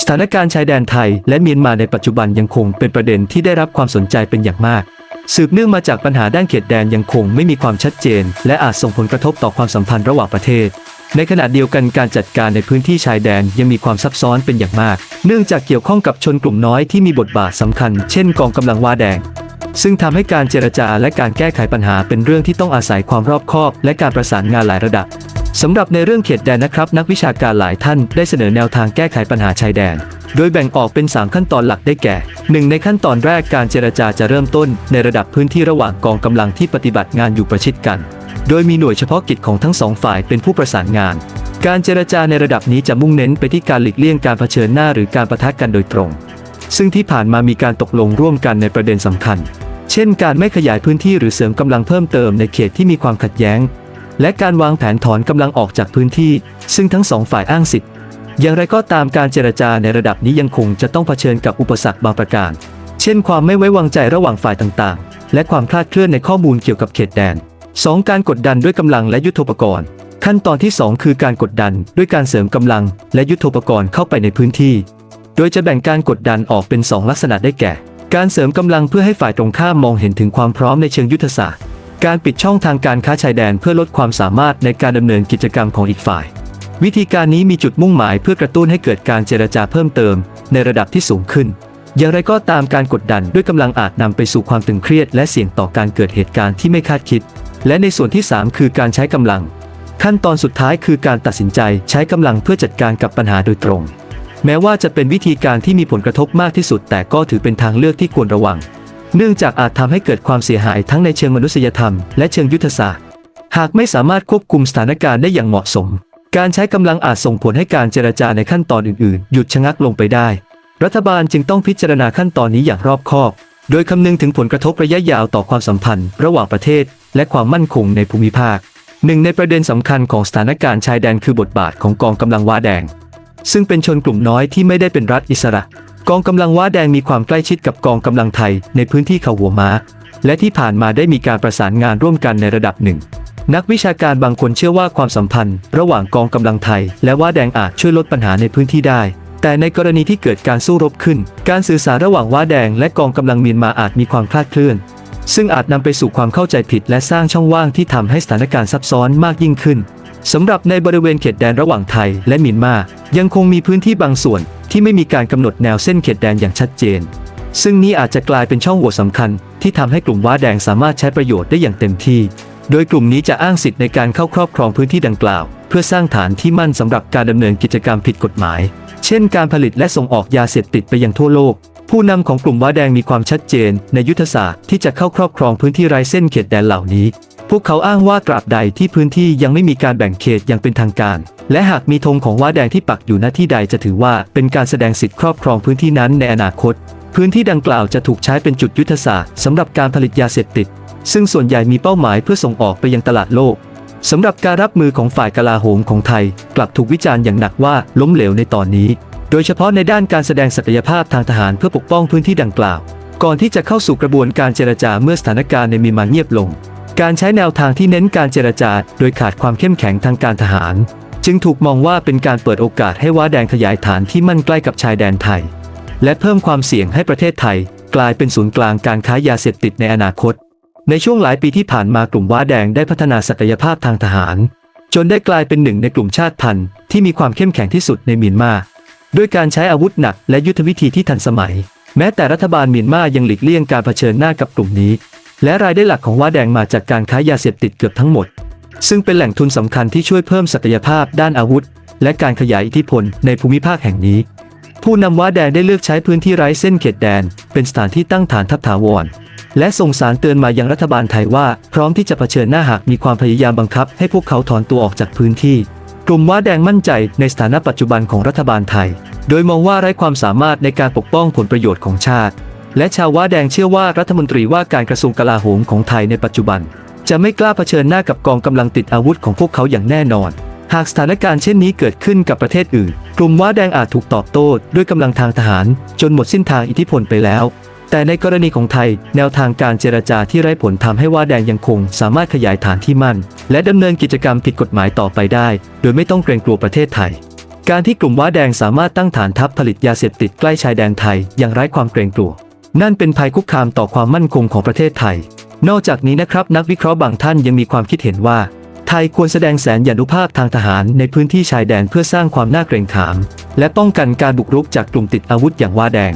สถานการณ์ชายแดนไทยและเมียนมาในปัจจุบันยังคงเป็นประเด็นที่ได้รับความสนใจเป็นอย่างมาก สืบเนื่องมาจากปัญหาด้านเขตแดนยังคงไม่มีความชัดเจน และอาจส่งผลกระทบต่อความสัมพันธ์ระหว่างประเทศ ในขณะเดียวกันการจัดการในพื้นที่ชายแดนยังมีความซับซ้อนเป็นอย่างมาก เนื่องจากเกี่ยวข้องกับชนกลุ่มน้อยที่มีบทบาทสำคัญ เช่น กองกำลังวาแดง ซึ่งทำให้การเจรจาและการแก้ไขปัญหาเป็นเรื่องที่ต้องอาศัยความรอบคอบ และการประสานงานหลายระดับ สำหรับในเรื่องเขตแดนนะครับ นักวิชาการหลายท่านได้เสนอแนวทางแก้ไขปัญหาชายแดน โดยแบ่งออกเป็น 3 ขั้นตอนหลักได้แก่ 1. ในขั้นตอนแรกการเจรจาจะเริ่มต้น ในระดับพื้นที่ระหว่างกองกำลังที่ปฏิบัติงานอยู่ประชิดกัน โดยมีหน่วยเฉพาะกิจของทั้งสองฝ่ายเป็นผู้ประสานงาน การเจรจาในระดับนี้จะมุ่งเน้นไปที่การหลีกเลี่ยงการเผชิญหน้าหรือการประทะกันโดยตรง ซึ่งที่ผ่านมามีการตกลงร่วมกันในประเด็นสำคัญ เช่น การไม่ขยายพื้นที่หรือเสริมกำลังเพิ่มเติมในเขตที่มีความขัดแย้ง และการวางแผนถอนกำลังออกจากพื้นที่ ซึ่งทั้งสองฝ่ายอ้างสิทธิ์ อย่างไรก็ตามการเจรจาในระดับนี้ยังคงจะต้องเผชิญกับอุปสรรคบางประการ เช่นความไม่ไว้วางใจระหว่างฝ่ายต่างๆ และความคลาดเคลื่อนในข้อมูลเกี่ยวกับเขตแดน 2. การกดดันด้วยกำลังและยุทธปกรณ์ ขั้นตอนที่ 2 คือการกดดันด้วยการเสริมกำลังและยุทธปกรณ์เข้าไปในพื้นที่ โดยจะแบ่งการกดดันออกเป็น 2 ลักษณะได้แก่ การเสริมกำลังเพื่อให้ฝ่ายตรงข้ามมองเห็นถึงความพร้อมในเชิงยุทธศาสตร์ การปิดช่องทางการค้าชายแดนเพื่อลดความสามารถในการดำเนินกิจกรรมของอีกฝ่าย วิธีการนี้มีจุดมุ่งหมายเพื่อกระตุ้นให้เกิดการเจรจาเพิ่มเติม ในระดับที่สูงขึ้น อย่างไรก็ตามการกดดันด้วยกำลังอาจนำไปสู่ความตึงเครียด และเสี่ยงต่อการเกิดเหตุการณ์ที่ไม่คาดคิด และในส่วนที่ 3 คือการใช้กำลัง ขั้นตอนสุดท้ายคือการตัดสินใจใช้กำลังเพื่อจัดการกับปัญหาโดยตรง แม้ว่าจะเป็นวิธีการที่มีผลกระทบมากที่สุด แต่ก็ถือเป็นทางเลือกที่ควรระวัง เนื่องจากอาจทำให้เกิดความเสียหายทั้งในเชิงมนุษยธรรมและเชิงยุทธศาสตร์ หากไม่สามารถควบคุมสถานการณ์ได้อย่างเหมาะสม การใช้กำลังอาจส่งผลให้การเจรจาในขั้นตอนอื่นๆ หยุดชะงักลงไปได้ รัฐบาลจึงต้องพิจารณาขั้นตอนนี้อย่างรอบคอบ โดยคำนึงถึงผลกระทบระยะยาวต่อความสัมพันธ์ ระหว่างประเทศ และความมั่นคงในภูมิภาคหนึ่งในประเด็นสำคัญของสถานการณ์ชายแดนคือบทบาทของกองกำลังว้าแดง ซึ่งเป็นชนกลุ่มน้อยที่ไม่ได้เป็นรัฐอิสระ กองกำลังว้าแดงมีความใกล้ชิดกับกองกำลังไทยในพื้นที่เขาหัวม้า และที่ผ่านมาได้มีการประสานงานร่วมกันในระดับหนึ่ง นักวิชาการบางคนเชื่อว่าความสัมพันธ์ ระหว่างกองกำลังไทย และว้าแดงอาจช่วยลดปัญหาในพื้นที่ได้ แต่ในกรณีที่เกิดการสู้รบขึ้น การสื่อสารระหว่างว้าแดง และกองกำลังเมียนมาอาจมีความคลาดเคลื่อน ซึ่งอาจนำไปสู่ความเข้าใจผิด และสร้างช่องว่างที่ทำให้สถานการณ์ซับซ้อนมากยิ่งขึ้น สำหรับในบริเวณเขตแดนระหว่างไทยและเมียนมา ยังคงมีพื้นที่บางส่วนที่ไม่มีการกำหนดแนวเส้นเขตแดนอย่างชัดเจน ซึ่งนี้อาจจะกลายเป็นช่องโหว่สำคัญ ที่ทำให้กลุ่มว้าแดงสามารถใช้ประโยชน์ได้อย่างเต็มที่ โดยกลุ่มนี้จะอ้างสิทธิ์ในการเข้าครอบครองพื้นที่ดังกล่าว เพื่อสร้างฐานที่มั่นสำหรับการดำเนินกิจกรรมผิดกฎหมาย เช่น การผลิตและส่งออกยาเสพติดไปยังทั่วโลก ผู้นำของกลุ่มว้าแดงมีความชัดเจน ในยุทธศาสตร์ที่จะเข้าครอบครองพื้นที่ไร้เส้นเขตแดนเหล่านี้ พวกเขาอ้างว่าตราบใดที่พื้นที่ยังไม่มีการแบ่งเขตอย่างเป็นทางการ และหากมีธงของว้าแดงที่ปักอยู่หน้าที่ใดจะถือว่าเป็นการแสดงสิทธิครอบครองพื้นที่นั้นในอนาคต พื้นที่ดังกล่าวจะถูกใช้เป็นจุดยุทธศาสตร์สำหรับการผลิตยาเสพติด ซึ่งส่วนใหญ่มีเป้าหมายเพื่อส่งออกไปยังตลาดโลกสำหรับการรับมือของฝ่ายกลาโหมของไทย กลับถูกวิจารณ์อย่างหนักว่าล้มเหลวในตอนนี้ โดยเฉพาะในด้านการแสดงศักยภาพทางทหารเพื่อปกป้องพื้นที่ดังกล่าว ก่อนที่จะเข้าสู่กระบวนการเจรจาเมื่อสถานการณ์ในมีมาเงียบลง การใช้แนวทางที่เน้นการเจรจา โดยขาดความเข้มแข็งทางการทหาร จึงถูกมองว่าเป็นการเปิดโอกาสให้ว้าแดงขยายฐานที่มั่นใกล้กับชายแดนไทย และเพิ่มความเสี่ยงให้ประเทศไทย กลายเป็นศูนย์กลางการค้ายาเสพติดในอนาคต ในช่วงหลายปีที่ผ่านมากลุ่มว้าแดงได้พัฒนาศักยภาพทางทหาร จนได้กลายเป็นหนึ่งในกลุ่มชาติพันธุ์ที่มีความเข้มแข็งที่สุดในเมียนมาด้วยการใช้อาวุธหนักและยุทธวิธีที่ทันสมัย แม้แต่รัฐบาลเมียนมายังหลีกเลี่ยงการเผชิญหน้ากับกลุ่มนี้ และรายได้หลักของว้าแดงมาจากการค้ายาเสพติดเกือบทั้งหมด ซึ่งเป็นแหล่งทุนสำคัญที่ช่วยเพิ่มศักยภาพด้านอาวุธ และการขยายอิทธิพลในภูมิภาคแห่งนี้ ผู้นำว้าแดงได้เลือกใช้พื้นที่ไร้เส้นเขตแดน เป็นสถานที่ตั้งฐานทัพถาวรและส่งสารเตือนมายังรัฐบาลไทยว่า พร้อมที่จะเผชิญหน้าหากมีความพยายามบังคับ ให้พวกเขาถอนตัวออกจากพื้นที่ กลุ่มว้าแดงมั่นใจในสถานะปัจจุบันของรัฐบาลไทย โดยมองว่าไร้ความสามารถในการปกป้องผลประโยชน์ของชาติ และชาวว้าแดงเชื่อว่ารัฐมนตรีว่าการกระทรวงกลาโหมของไทยในปัจจุบัน จะไม่กล้าเผชิญหน้ากับกองกำลังติดอาวุธของพวกเขาอย่างแน่นอน หากสถานการณ์เช่นนี้เกิดขึ้นกับประเทศอื่น กลุ่มว้าแดงอาจถูกตอบโต้ด้วยกำลังทางทหาร จนหมดสิ้นทางอิทธิพลไปแล้ว แต่ในกรณีของไทย แนวทางการเจรจาที่ไร้ผลทำให้ว้าแดงยังคง สามารถขยายฐานที่มั่น และดำเนินกิจกรรมผิดกฎหมายต่อไปได้ โดยไม่ต้องเกรงกลัวประเทศไทยการที่กลุ่มว้าแดงสามารถตั้งฐานทัพผลิตยาเสพติดใกล้ชายแดนไทยอย่างไร้ความเกรงกลัว นั่นเป็นภัยคุกคามต่อความมั่นคงของประเทศไทย นอกจากนี้นะครับนักวิเคราะห์บางท่านยังมีความคิดเห็นว่า ไทยควรแสดงแสนยานุภาพทางทหารในพื้นที่ชายแดนเพื่อสร้างความน่าเกรงขาม และป้องกันการบุกรุกจากกลุ่มติดอาวุธอย่างว้าแดง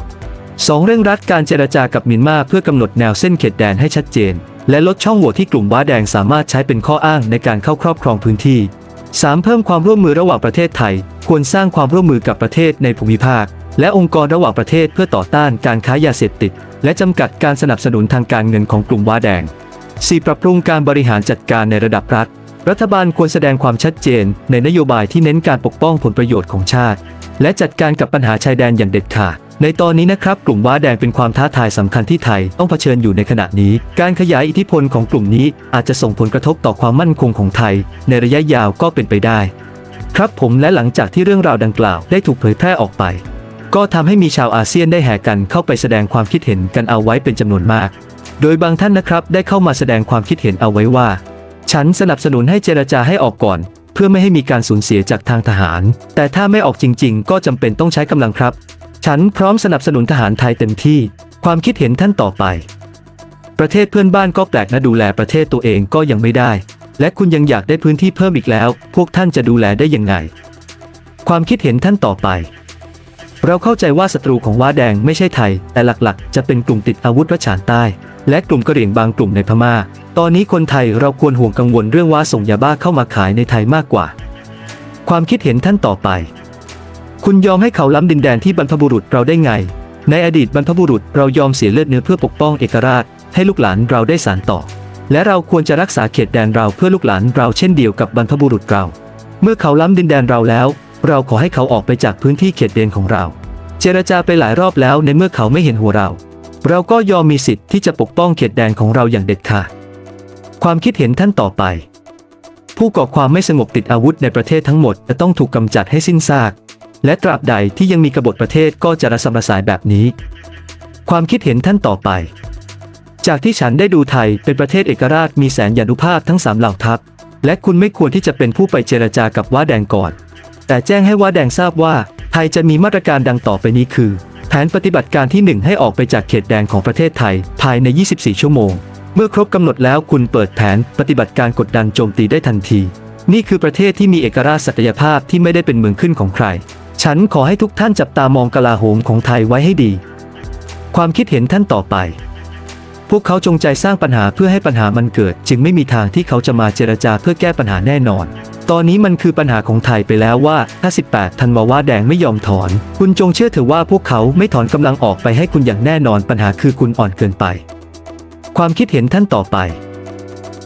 สองเร่งรัดการเจรจากับมียนมาเพื่อกำหนดแนวเส้นเขตแดนให้ชัดเจน และลดช่องโหว่ที่กลุ่มว้าแดงสามารถใช้เป็นข้ออ้างในการเข้าครอบครองพื้นที่ 3. เพิ่มความร่วมมือระหว่างประเทศไทย ควรสร้างความร่วมมือกับประเทศในภูมิภาค และองค์กรระหว่างประเทศเพื่อต่อต้านการค้ายาเสพติด และจำกัดการสนับสนุนทางการเงินของกลุ่มว้าแดง 4. ปรับปรุงการบริหารจัดการในระดับรัฐ รัฐบาลควรแสดงความชัดเจน ในนโยบายที่เน้นการปกป้องผลประโยชน์ของชาติ และจัดการกับปัญหาชายแดนอย่างเด็ดขาดในตอนนี้นะครับกลุ่มว้าแดงเป็นความท้าทายสำคัญที่ไทยต้องเผชิญอยู่ในขณะนี้ การขยายอิทธิพลของกลุ่มนี้อาจจะส่งผลกระทบต่อความมั่นคงของไทย ในระยะยาวก็เป็นไปได้ ครับผมและหลังจากที่เรื่องราวดังกล่าวได้ถูกเผยแพร่ออกไป ก็ทำให้มีชาวอาเซียนได้แห่กันเข้าไปแสดงความคิดเห็นกันเอาไว้เป็นจำนวนมาก โดยบางท่านนะครับได้เข้ามาแสดงความคิดเห็นเอาไว้ว่า ฉันสนับสนุนให้เจรจาให้ออกก่อน เพื่อไม่ให้มีการสูญเสียจากทางทหาร แต่ถ้าไม่ออกจริง ๆ ก็จำเป็นต้องใช้กำลังครับ ฉันพร้อมสนับสนุนทหารไทยเต็มที่ ความคิดเห็นท่านต่อไป ประเทศเพื่อนบ้านก็แปลกนะดูแลประเทศตัวเองก็ยังไม่ได้ และคุณยังอยากได้พื้นที่เพิ่มอีกแล้ว พวกท่านจะดูแลได้ยังไง ความคิดเห็นท่านต่อไป เราเข้าใจว่าศัตรูของว้าแดงไม่ใช่ไทย แต่หลักๆ จะเป็นกลุ่มติดอาวุธรัชานใต้ และกลุ่มกะเหรี่ยงบางกลุ่มในพม่า ตอนนี้คนไทยเราควรห่วงกังวลเรื่องว่าส่งยาบ้าเข้ามาขายในไทยมากกว่า ความคิดเห็นท่านต่อไป คุณยอมให้เขาล้ำดินแดนที่บรรพบุรุษเราได้ไง ในอดีตบรรพบุรุษเรายอมเสียเลือดเนื้อเพื่อปกป้องเอกราช ให้ลูกหลานเราได้สานต่อ และเราควรจะรักษาเขตแดนเราเพื่อลูกหลานเราเช่นเดียวกับบรรพบุรุษเรา เมื่อเขาล้ำดินแดนเราแล้ว เราขอให้เขาออกไปจากพื้นที่เขตแดนของเรา เจรจาไปหลายรอบแล้วในเมื่อเขาไม่เห็นหัวเรา เราก็ยอมมีสิทธิ์ที่จะปกป้องเขตแดนของเราอย่างเด็ดขาดความคิดเห็นท่านต่อไป ผู้ก่อความไม่สงบติดอาวุธในประเทศทั้งหมดจะต้องถูกกำจัดให้สิ้นซาก และตราบใดที่ยังมีกบฏประเทศก็จะระสำระสายแบบนี้ ความคิดเห็นท่านต่อไป จากที่ฉันได้ดูไทยเป็นประเทศเอกราชมีแสนยานุภาพทั้งสามเหล่าทัพ และคุณไม่ควรที่จะเป็นผู้ไปเจรจากับว้าแดงก่อน แต่แจ้งให้ว้าแดงทราบว่า ไทยจะมีมาตรการดังต่อไปนี้คือ แผนปฏิบัติการที่ 1 ให้ออกไปจากเขตแดนของประเทศไทย ภายใน 24 ชั่วโมง เมื่อครบกำหนดแล้วคุณเปิดแผนปฏิบัติการกดดันโจมตีได้ทันที นี่คือประเทศที่มีเอกราชศักยภาพที่ไม่ได้เป็นเมืองขึ้นของใคร ฉันขอให้ทุกท่านจับตามองกลาโหมของไทยไว้ให้ดี ความคิดเห็นท่านต่อไป พวกเขาจงใจสร้างปัญหาเพื่อให้ปัญหามันเกิด จึงไม่มีทางที่เขาจะมาเจรจาเพื่อแก้ปัญหาแน่นอน ตอนนี้มันคือปัญหาของไทยไปแล้วว่าถ้า 18 ธันวาว่าแดงไม่ยอมถอน คุณจงเชื่อเถอะว่าพวกเขาไม่ถอนกำลังออกไปให้คุณอย่างแน่นอนปัญหาคือคุณอ่อนเกินไป ความคิดเห็นท่านต่อไป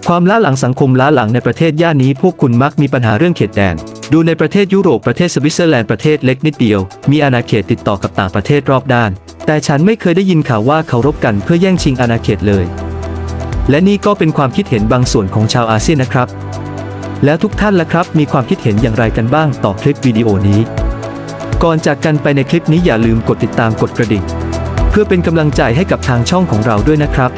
ความล้าหลังสังคมล้าหลังในประเทศย่านนี้ พวกคุณมักมีปัญหาเรื่องเขตแดนดูในประเทศยุโรปประเทศสวิตเซอร์แลนด์ประเทศเล็กนิดเดียว มีอาณาเขตติดต่อกับต่างประเทศรอบด้าน แต่ฉันไม่เคยได้ยินข่าวว่าเขารบกันเพื่อแย่งชิงอาณาเขตเลย และนี่ก็เป็นความคิดเห็นบางส่วนของชาวอาเซียนนะครับ แล้วทุกท่านล่ะครับ มีความคิดเห็นอย่างไรกันบ้างต่อคลิปวิดีโอนี้ ก่อนจากกันไปในคลิปนี้อย่าลืมกดติดตามกดกระดิ่ง เพื่อเป็นกำลังใจให้กับทางช่องของเราด้วยนะครับ